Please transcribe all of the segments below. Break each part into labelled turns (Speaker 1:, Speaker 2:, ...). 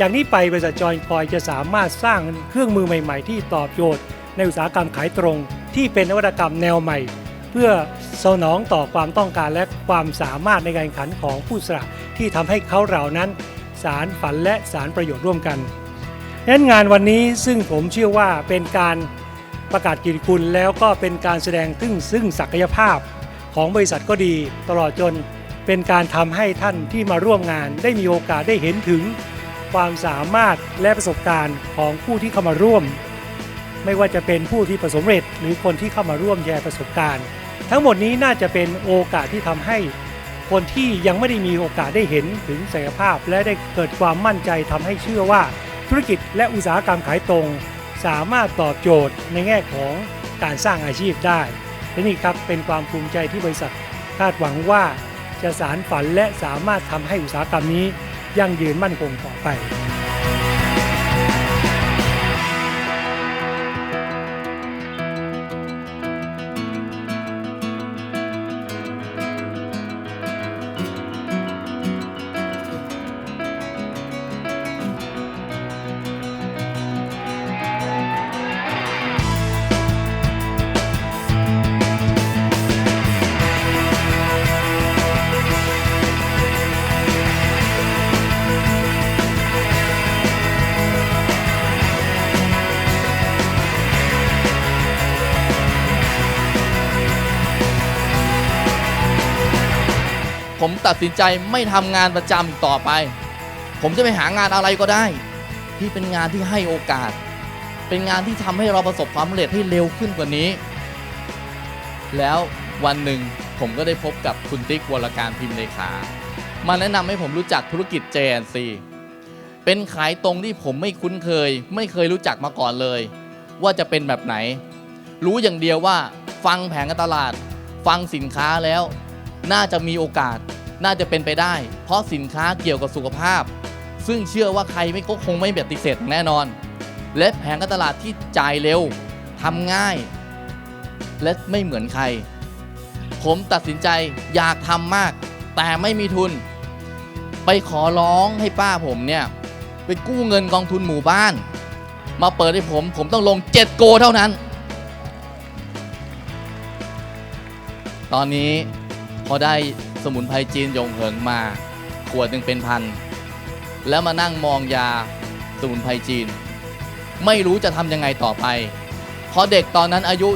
Speaker 1: จากนี้ไปบริษัทจอยคอยจะสามารถสร้างเครื่องมือใหม่ๆ ที่ตอบโจทย์ ในอุตสาหกรรมขายตรง ที่เป็นนวัตกรรมแนวใหม่ เพื่อสนองต่อความต้องการและความสามารถในการแข่งขันของผู้สละที่ทำให้เขาเหล่านั้น สารฝันและสารประโยชน์ร่วมกันดังนั้นงานวันนี้ซึ่งผมเชื่อว่าเป็นการประกาศกิจคุณแล้วก็เป็นการแสดงถึงซึ่งศักยภาพของบริษัทก็ดีตลอดจนเป็นการทำให้ท่านที่มาร่วมงานได้มีโอกาสได้เห็นถึง ความสามารถและประสบการณ์ของผู้ที่เข้ามาร่วม ไม่ว่าจะเป็นผู้ที่ประสบเร็จ หรือคนที่เข้ามาร่วมแชร์ประสบการณ์ ทั้งหมดนี้น่าจะเป็นโอกาสที่ทำให้ คนที่ยังไม่ได้มีโอกาสได้เห็นถึงศักยภาพ และได้เกิดความมั่นใจทำให้เชื่อว่า ธุรกิจและอุตสาหกรรมขายตรง สามารถตอบโจทย์ในแง่ของการสร้างอาชีพได้และนี่ครับเป็นความภูมิใจที่บริษัทคาดหวังว่าจะสารฝันและสามารถทำให้อุตสาหกรรมนี้ ยั่งยืนมั่นคงต่อไป
Speaker 2: ผมตัดสินใจไม่ทำงานประจำต่อไป ผมจะไปหางานอะไรก็ได้ ที่เป็นงานที่ให้โอกาส เป็นงานที่ทำให้เราประสบความสำเร็จให้เร็วขึ้นกว่านี้ แล้ววันหนึ่งผมก็ได้พบกับคุณติ๊กวรการพิมพ์เลขา มาแนะนำให้ผมรู้จักธุรกิจ JNC เป็นขายตรงที่ผมไม่คุ้นเคย ไม่เคยรู้จักมาก่อนเลย ว่าจะเป็นแบบไหน รู้อย่างเดียวว่า ฟังแผงการตลาด ฟังสินค้าแล้ว น่าจะมีโอกาสน่าจะเป็นไปได้ เพราะสินค้าเกี่ยวกับสุขภาพ ซึ่งเชื่อว่าใครไม่ก็คงไม่ปฏิเสธแน่นอน และแผงการตลาดที่จ่ายเร็วทำง่าย และไม่เหมือนใคร ผมตัดสินใจอยากทำมาก แต่ไม่มีทุน ไปขอร้องให้ป้าผมเนี่ยไปกู้เงินกองทุนหมู่บ้าน มาเปิดให้ผม ผมต้องลง 7 โกเท่านั้น ตอนนี้ พอได้สมุนไพรจีนยงเหิงมาขวดหนึ่งเป็นพัน แล้วมานั่งมองยาสมุนไพรจีน ไม่รู้จะทำยังไงต่อไปเพราะเด็กตอนนั้นอายุ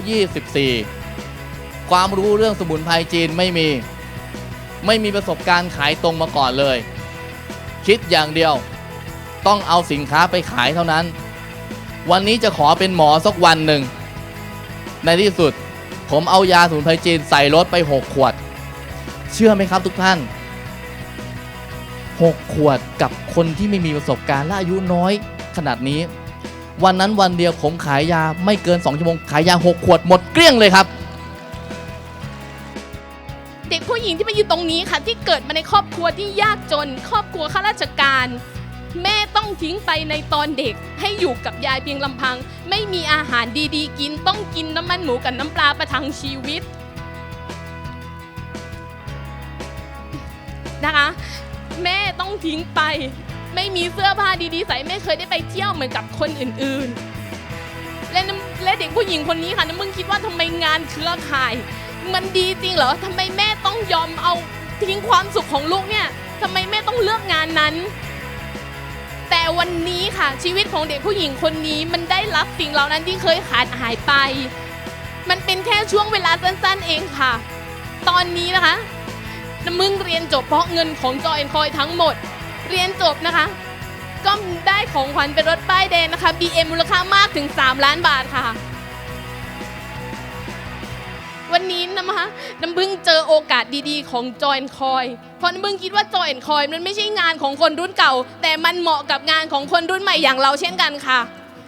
Speaker 2: 24 ความรู้เรื่องสมุนไพรจีนไม่มี ไม่มีประสบการณ์ขายตรงมาก่อนเลย คิดอย่างเดียว ต้องเอาสินค้าไปขายเท่านั้น วันนี้จะขอเป็นหมอสักวันหนึ่ง ในที่สุดผมเอายาสมุนไพรจีนใส่รถไป 6 ขวด เชื่อไหมครับทุกท่าน 6 ขวดกับคนที่ไม่มีประสบการณ์และอายุน้อยขนาดนี้ วันนั้นวันเดียวผมขายยาไม่เกิน 2 ชั่วโมง ขายยา 6 ขวดหมดเกลี้ยงเลยครับ
Speaker 3: เด็กผู้หญิงที่มาอยู่ตรงนี้ค่ะ ที่เกิดมาในครอบครัวที่ยากจน ครอบครัวข้าราชการ แม่ต้องทิ้งไปในตอนเด็ก ให้อยู่กับยายเพียงลำพัง ไม่มีอาหารดีๆ กินต้องกินน้ำมันหมูกับน้ำปลาประทังชีวิต นะคะ แม่ต้องทิ้งไป ไม่มีเสื้อผ้าดีๆใส่ไม่เคยได้ไปเที่ยวเหมือนกับคนอื่นๆ และน้ำและเด็กผู้หญิงคนนี้ค่ะน้ำมึงคิดว่าทำไมงานเครือข่าย มันดีจริงเหรอทำไมแม่ต้องยอมเอาทิ้งความสุขของลูกเนี่ยทำไมแม่ต้องเลือกงานนั้น แต่วันนี้ค่ะชีวิตของเด็กผู้หญิงคนนี้มันได้รับสิ่งเหล่านั้นที่เคยขาดหายไป มันเป็นแค่ช่วงเวลาสั้นๆเองค่ะ ตอนนี้นะคะ มึงเรียนจบเพราะเงินของจอยคอยทั้งหมด เรียนจบนะคะ ก็ได้ของขวัญเป็นรถป้ายแดงนะคะ BM มูลค่ามากถึง 3 ล้านบาทค่ะ วันนี้นะคะน้ำพึ่งเจอโอกาสดีๆ ของจอยคอยเพราะน้ำพึ่งคิดว่าจอยคอยมันไม่ใช่งานของคนรุ่นเก่า แต่มันเหมาะกับงานของคนรุ่นใหม่อย่างเราเช่นกันค่ะ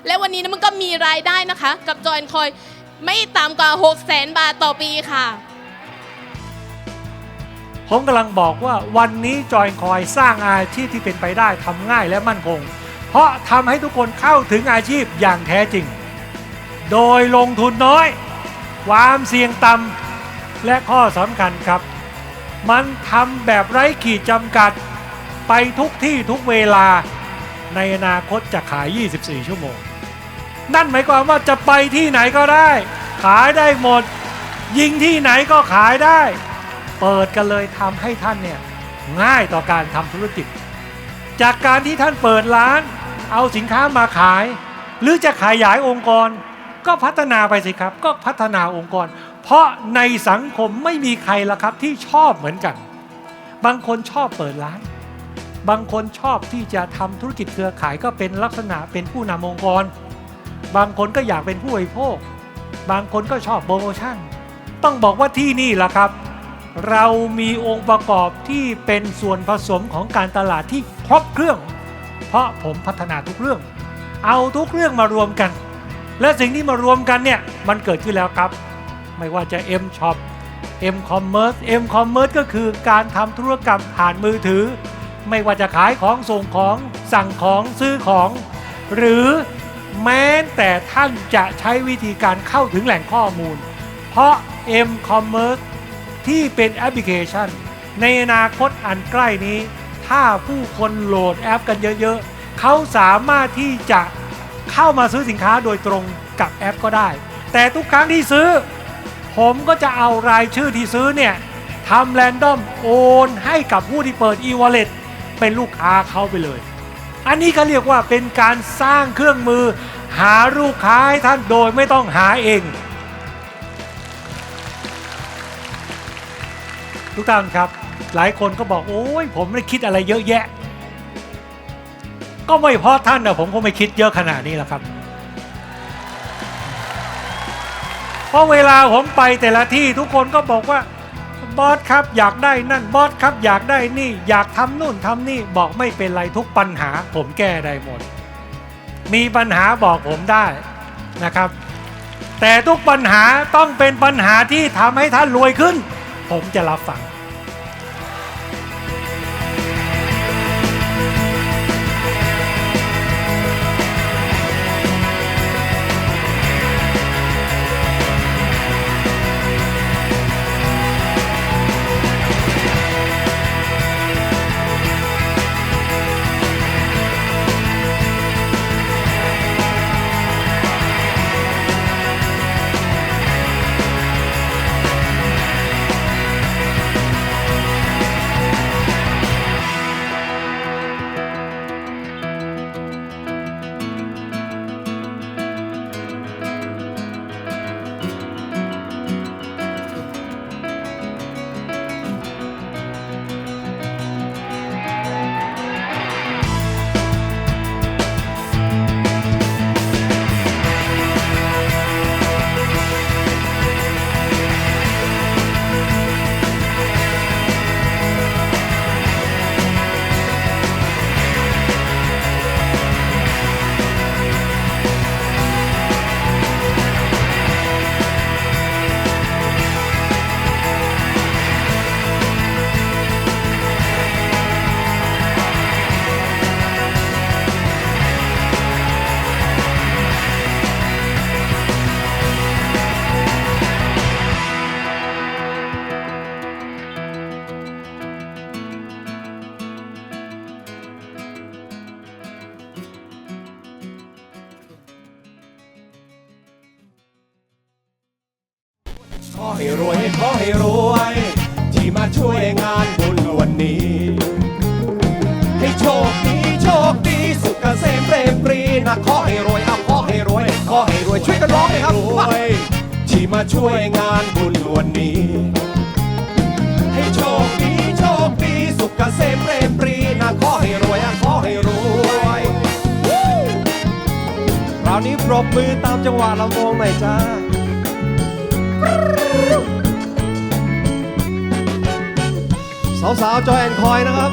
Speaker 3: และวันนี้น้ำพึ่งก็มีรายได้นะคะ กับจอยคอยไม่ต่ำกว่า6 0 0 0 0 0 บาทต่อปีค่ะ
Speaker 1: ผมกำลังบอกว่าวันนี้จอยคอยสร้างอาชีพที่เป็นไปได้ทำง่ายและมั่นคง เพราะทำให้ทุกคนเข้าถึงอาชีพอย่างแท้จริง โดยลงทุนน้อย ความเสี่ยงต่ำและข้อสำคัญครับ มันทำแบบไร้ขีดจำกัด ไปทุกที่ทุกเวลาในอนาคตจะขาย 24 ชั่วโมง นั่นหมายความว่าจะไปที่ไหนก็ได้ ขายได้หมด ยิงที่ไหนก็ขายได้ เปิดกันเลยทำให้ท่านเนี่ยง่ายต่อการทำธุรกิจ จากการที่ท่านเปิดร้าน เอาสินค้ามาขาย หรือจะขยายองค์กร ก็พัฒนาไปสิครับ ก็พัฒนาองค์กร เพราะในสังคมไม่มีใครละครับที่ชอบเหมือนกัน บางคนชอบเปิดร้าน บางคนชอบที่จะทำธุรกิจเครือข่ายก็เป็นลักษณะเป็นผู้นำองค์กร บางคนก็อยากเป็นผู้บริโภค บางคนก็ชอบโปรโมชั่น ต้องบอกว่าที่นี่ละครับ เรามีองค์ประกอบที่เป็นส่วนผสมของการตลาดที่ครบเครื่อง เพราะผมพัฒนาทุกเรื่อง เอาทุกเรื่องมารวมกัน และสิ่งที่มารวมกันเนี่ยมันเกิดขึ้นแล้วครับ ไม่ว่าจะ M Shop M Commerce M Commerce ก็คือการทำธุรกรรมผ่านมือถือ ไม่ว่าจะขายของส่งของสั่งของซื้อของ หรือแม้แต่ท่านจะใช้วิธีการเข้าถึงแหล่งข้อมูล เพราะ M Commerce ที่เป็นแอปพลิเคชัน ในอนาคตอันใกล้นี้ ถ้าผู้คนโหลดแอปกันเยอะๆ เขาสามารถที่จะเข้ามาซื้อสินค้าโดยตรงกับแอปก็ได้ แต่ทุกครั้งที่ซื้อ ผมก็จะเอารายชื่อที่ซื้อเนี่ยทำแรนดอมโอนให้กับผู้ที่เปิด e-wallet เป็นลูกค้าเขาไปเลย อันนี้เขาเรียกว่าเป็นการสร้างเครื่องมือ หาลูกค้าให้ท่านโดยไม่ต้องหาเอง ทุกท่านครับ หลายคนก็บอกโอ้ยผมไม่ได้คิดอะไรเยอะแยะ ก็ไม่เพราะท่านนะผมก็ไม่คิดเยอะขนาดนี้แหละครับเพราะเวลาผมไปแต่ละที่ทุกคนก็บอกว่าบอสครับอยากได้นั่นบอสครับอยากได้นี่ อยากทำนู่นทำนี่บอกไม่เป็นไรทุกปัญหา ผมแก้ได้หมด มีปัญหาบอกผมได้นะครับ แต่ทุกปัญหาต้องเป็นปัญหาที่ทำให้ท่านรวยขึ้น ผมจะรับฟัง
Speaker 4: ช่วยงานบุญวันนี้ ให้โชคดีโชคดีสุขเกษมเรมปรีนะขอให้รวยขอให้รวยคราวนี้ปรบมือตามจังหวะลำวงหน่อยจ้าสาวๆจอยแอนคอยนะครับ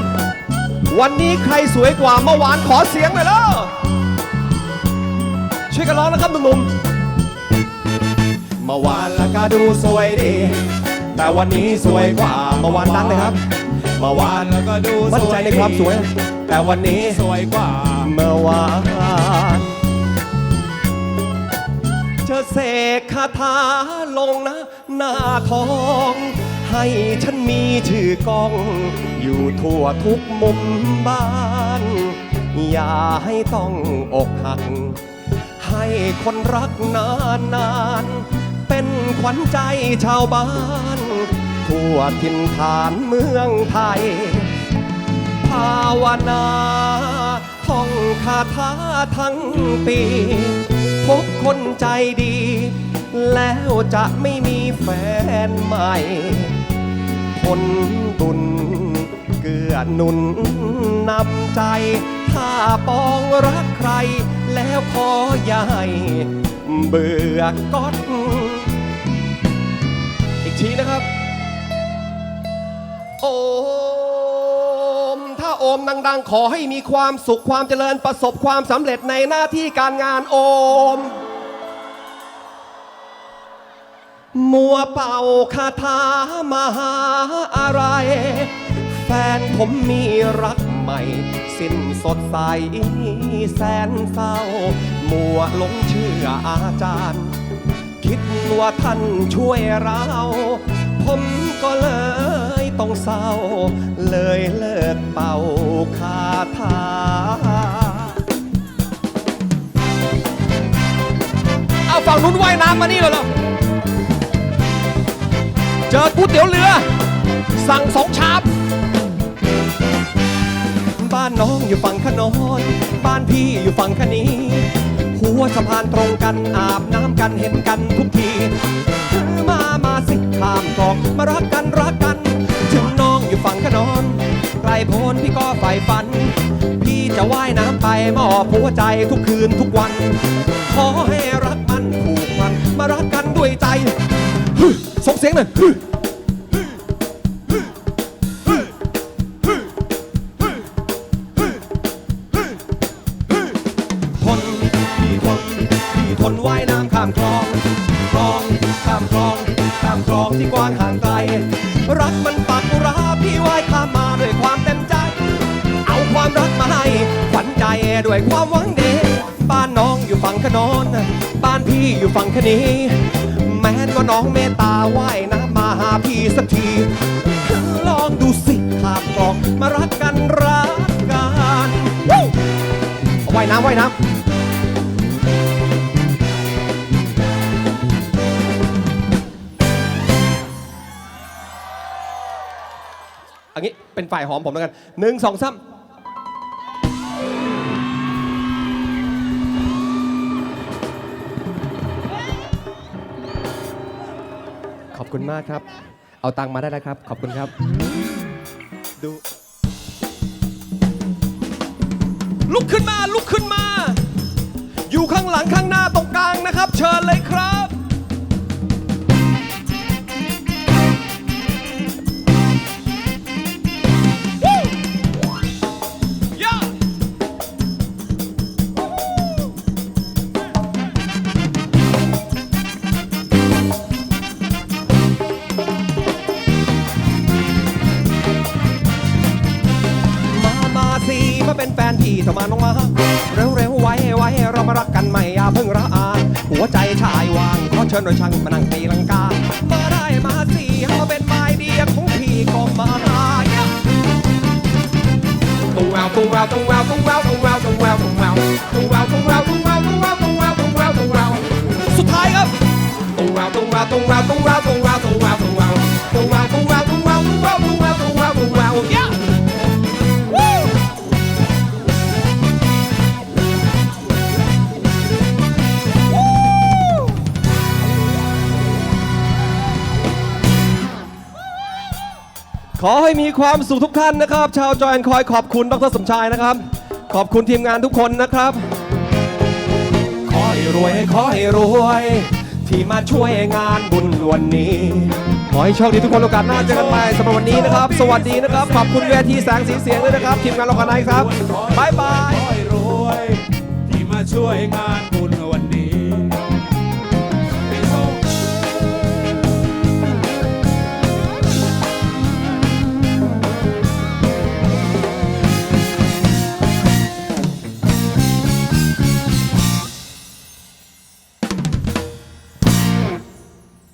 Speaker 4: วันนี้ใครสวยกว่าเมื่อวานขอเสียงหน่อยแล้วช่วยกันร้องนะครับหนุ่มๆ มื่อวานละก็ดูสวยดี แต่วันนี้สวยกว่าเมื่อวานดังเลยครับ เมื่อวานแล้วก็ดูมั่นใจในความสวย แต่วันนี้สวยกว่าเมื่อวานจะเสกคาถาลงนะ หน้าทอง ให้ฉันมีชื่อกอง อยู่ทั่วทุกมุมบ้าน อย่าให้ต้องอกหักให้คนรักนานนานๆเป็น ขวัญใจชาวบ้านทั่วถิ่นฐานเมืองไทย ภาวนาท่องคาถาทั้งปี พบคนใจดี แล้วจะไม่มีแฟนใหม่ คนบุญเกื้อหนุนนำใจ ถ้าปองรักใคร แล้วขอให้เบื่อก้อนอีก ทีนะครับ โอม ถ้าโอมดัง ๆ ขอให้มีความสุขความเจริญประสบความสำเร็จในหน้าที่การงานโอม มัวเป่าคาถามหาอะไร แฟนผมมีรักใหม่ สิ้นสดใสแสนเศร้า มัวหลงเชื่ออาจารย์ คิดว่าท่านช่วยเรา ผมก็เลยต้องเศร้า เลยเลิกเป่าคาถาเอาฝั่งนู้นว่ายน้ำมานี่เลยเหรอเจอก๋วยเตี๋ยวเรือ สั่งสองชามบ้านน้องอยู่ฝั่งขนอน บ้านพี่อยู่ฝั่งคนี้ หัวสะพานตรงกันอาบน้ำกันเห็นกันทุกทีมามาสิข้ามกอกมารักกันรักกันถึงน้องอยู่ฝั่งขนอนไกลโพ้นพี่ก็ใฝ่ฝัน พี่จะว่ายน้ำไปมอบหัวใจทุกคืนทุกวัน ขอให้รักมันผูกพัน มารักกันด้วยใจส่งเสียงหน่อย ด้วยความหวังดีบ้านน้องอยู่ฝั่งขนอนบ้านพี่อยู่ฝั่งคนี้แม้นว่าน้องเมตตาว่ายน้ำมาหาพี่สักที ลองดูสิขามคลองมารักกันรักกันว่ายน้ำว่ายน้ำอันนี้เป็นฝ่ายหอมผมแล้วกันหนึ่งสองสาม คุณมากครับ เอาตังค์มาได้แล้วครับ ขอบคุณครับ ดูลุกขึ้นมาลุกขึ้นมา อยู่ข้างหลังข้างหน้าตรงกลางนะครับ เชิญเลยครับ สุดท้ายครับ ขอให้มีความสุขทุกท่านนะครับ ชาวจอยแอนคอยขอบคุณดรสมชายนะครับ ขอบคุณทีมงานทุกคนนะครับ ขอให้รวยขอให้รวย ที่มาช่วยงานบุญวันนี้ ขอให้โชคดีทุกคนโอกาสหน้าเจอกันใหม่สำหรับวันนี้นะครับ สวัสดีนะครับ ขอบคุณเวทีแสงสีเสียงด้วยนะครับ ทีมงานละครไนท์ครับบ๊ายบาย
Speaker 5: ขอให้รวยที่มาช่วยงาน